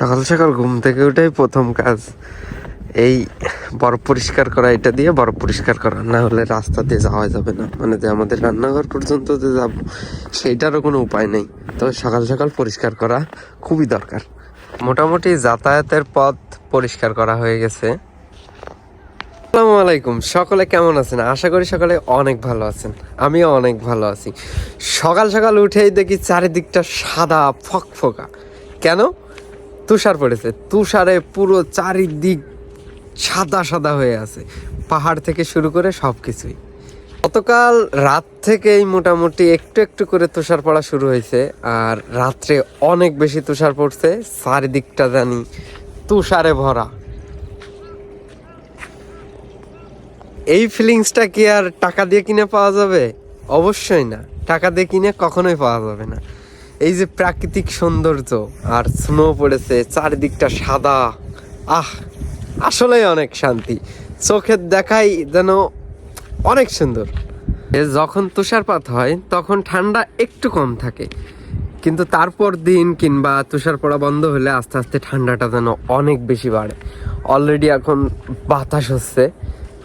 সকাল সকাল ঘুম থেকে উঠেই প্রথম কাজ এই বরফ পরিষ্কার করা, এটা দিয়ে বরফ পরিষ্কার করা। না হলে রাস্তা দিয়ে যাওয়া যাবে না। মানে যে আমাদের রান্নাঘর পর্যন্ত যে যাব, সেইটারও কোনো উপায় নেই। তো সকাল সকাল পরিষ্কার করা খুবই দরকার। মোটামুটি যাতায়াতের পথ পরিষ্কার করা হয়ে গেছে। আসসালামু আলাইকুম। সকলে কেমন আছেন? আশা করি সকলে অনেক ভালো আছেন। আমিও অনেক ভালো আছি। সকাল সকাল উঠেই দেখি চারিদিকটা সাদা, ফকফকা। কেন? তুষার পড়েছে। তুষারে পুরো চারিদিক সাদা সাদা হয়ে আছে। পাহাড় থেকে শুরু করে সব কিছুই গতকাল রাত থেকেই মোটামুটি একটু একটু করে তুষার পড়া শুরু হয়েছে, আর রাত্রে অনেক বেশি তুষার পড়ছে। চারিদিকটা জানি তুষারে ভরা। এই ফিলিংসটা কি আর টাকা দিয়ে কিনে পাওয়া যাবে? অবশ্যই না। টাকা দিয়ে কিনে কখনোই পাওয়া যাবে না। এই যে প্রাকৃতিক সৌন্দর্য আর স্নো পড়েছে, চারিদিকটা সাদা। আহ, আসলেই অনেক শান্তি। চোখের দেখাই যেন অনেক সুন্দর। যখন তুষারপাত হয়, তখন ঠান্ডা একটু কম থাকে। কিন্তু তারপর দিন কিংবা তুষার পড়া বন্ধ হলে আস্তে আস্তে ঠান্ডাটা যেন অনেক বেশি বাড়ে। অলরেডি এখন বাতাস হচ্ছে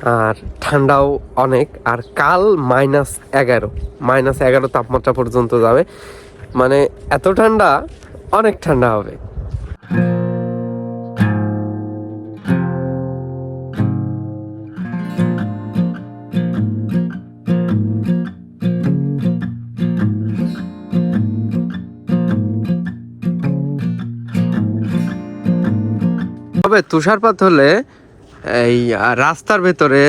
আর ঠান্ডাও অনেক। আর কাল মাইনাস এগারো। মাইনাস এগারো তাপমাত্রা পর্যন্ত যাবে। মানে এত ঠান্ডা অনেক ঠান্ডা হবে। তবে তুষারপাত হলে এই রাস্তার ভেতরে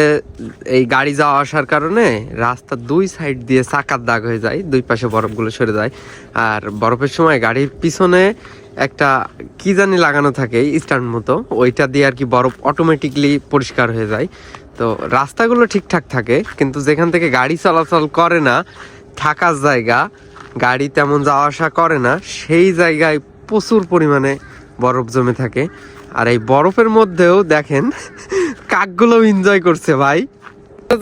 এই গাড়ি যাওয়া আসার কারণে রাস্তার দুই সাইড দিয়ে চাকার দাগ হয়ে যায়, দুই পাশে বরফগুলো সরে যায়। আর বরফের সময় গাড়ির পিছনে একটা কি জানি লাগানো থাকে স্ট্যান্ড মতো। ওইটা দিয়ে আর কি বরফ অটোমেটিকলি পরিষ্কার হয়ে যায়। তো রাস্তাগুলো ঠিকঠাক থাকে, কিন্তু যেখান থেকে গাড়ি চলাচল করে না, থাকার জায়গা, গাড়ি তেমন যাওয়া আসা করে না, সেই জায়গায় প্রচুর পরিমাণে বরফ জমে থাকে। আর এই বরফের মধ্যেও দেখেন কাকগুলো এনজয় করছে ভাই।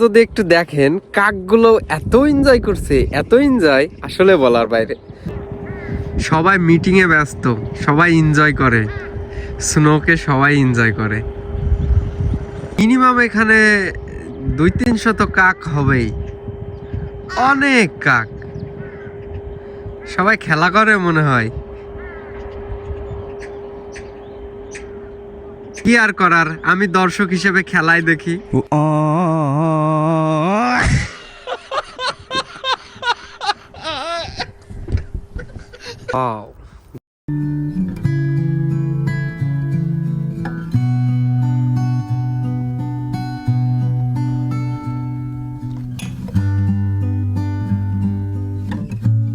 যদি একটু দেখেন কাকগুলো এত এনজয় করছে, এত এনজয় আসলে বলার বাইরে। সবাই মিটিং এ ব্যস্ত, সবাই এনজয় করে। স্নোকে সবাই এনজয় করে। মিনিমাম এখানে দুই তিন শত কাক হবেই। অনেক কাক। সবাই খেলা করে মনে হয়। কি আর করার আমি দর্শক হিসেবে খেলাই দেখি Wow.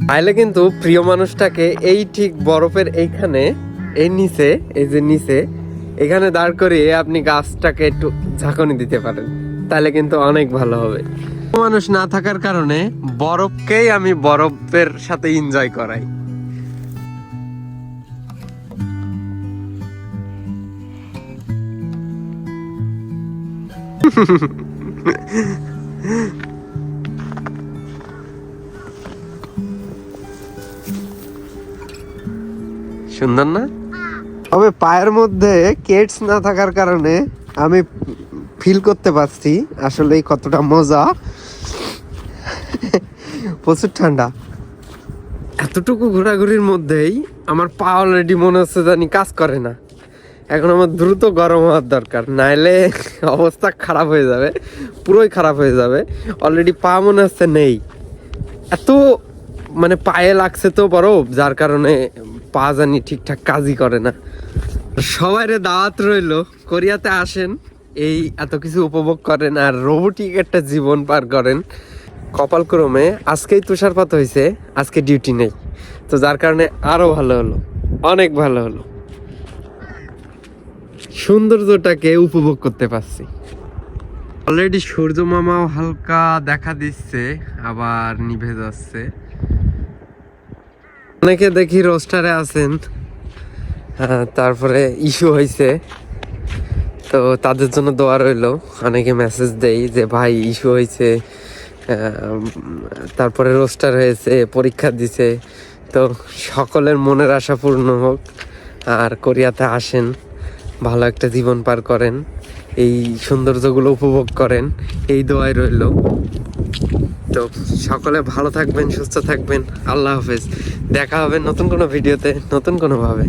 আইলে কিন্তু প্রিয় মানুষটাকে এই ঠিক বরফের এইখানে এই নিচে এই যে নিচে এখানে দাঁড় করিয়ে আপনি গাছটাকে একটু ঝাঁকুনি দিতে পারেন, তাহলে কিন্তু অনেক ভালো হবে। মানুষ না থাকার কারণে বরফকেই আমি বরফের সাথে এনজয় করাই। সুন্দর না? তবে পায়ের মধ্যে কেটস না থাকার কারণে আমি ফিল করতে পারছি। আসলে কতটা মজা। প্রচুর ঠান্ডা। এতটুকু ঘোরাঘুরির মধ্যেই আমার পা অলরেডি মনে হচ্ছে জানি কাজ করে না। এখন আমার দ্রুত গরম হওয়ার দরকার। নাইলে অবস্থা খারাপ হয়ে যাবে। পুরোই খারাপ হয়ে যাবে। অলরেডি পা মনে হচ্ছে নেই। এত মানে পায়ে লাগছে তো বরফ, যার কারণে পা জানি ঠিকঠাক কাজই করে না। সবাইরে দাওয়াত রইল, কোরিয়াতে আসেন, এই এত কিছু উপভোগ করেন আর রোবোটিক একটা জীবন পার করেন। কপালক্রমে আজকেই তুষারপাত হয়েছে আজকে ডিউটি নেই। তো যার কারণে আরও ভালো হলো, অনেক ভালো হলো। সৌন্দর্যটাকে উপভোগ করতে পারছি। অলরেডি সূর্য মামাও হালকা দেখা দিচ্ছে, আবার নিভে যাচ্ছে। অনেকে দেখি রোস্টারে আছেন। তারপরে ইস্যু হয়েছে। তো তাদের জন্য দোয়া রইল। অনেকে মেসেজ দেই যে, ভাই, ইস্যু হয়েছে তারপরে রোস্টার হয়েছে, পরীক্ষা দিছে। তো সকলের মনের আশা পূর্ণ হোক, আর কোরিয়াতে আসেন, ভালো একটা জীবন পার করেন, এই সৌন্দর্যগুলো উপভোগ করেন, এই দোয়াই রইল। তো সকলে ভালো থাকবেন, সুস্থ থাকবেন, আল্লাহ হাফেজ। দেখা হবে নতুন কোনো ভিডিওতে, নতুন কোনোভাবে।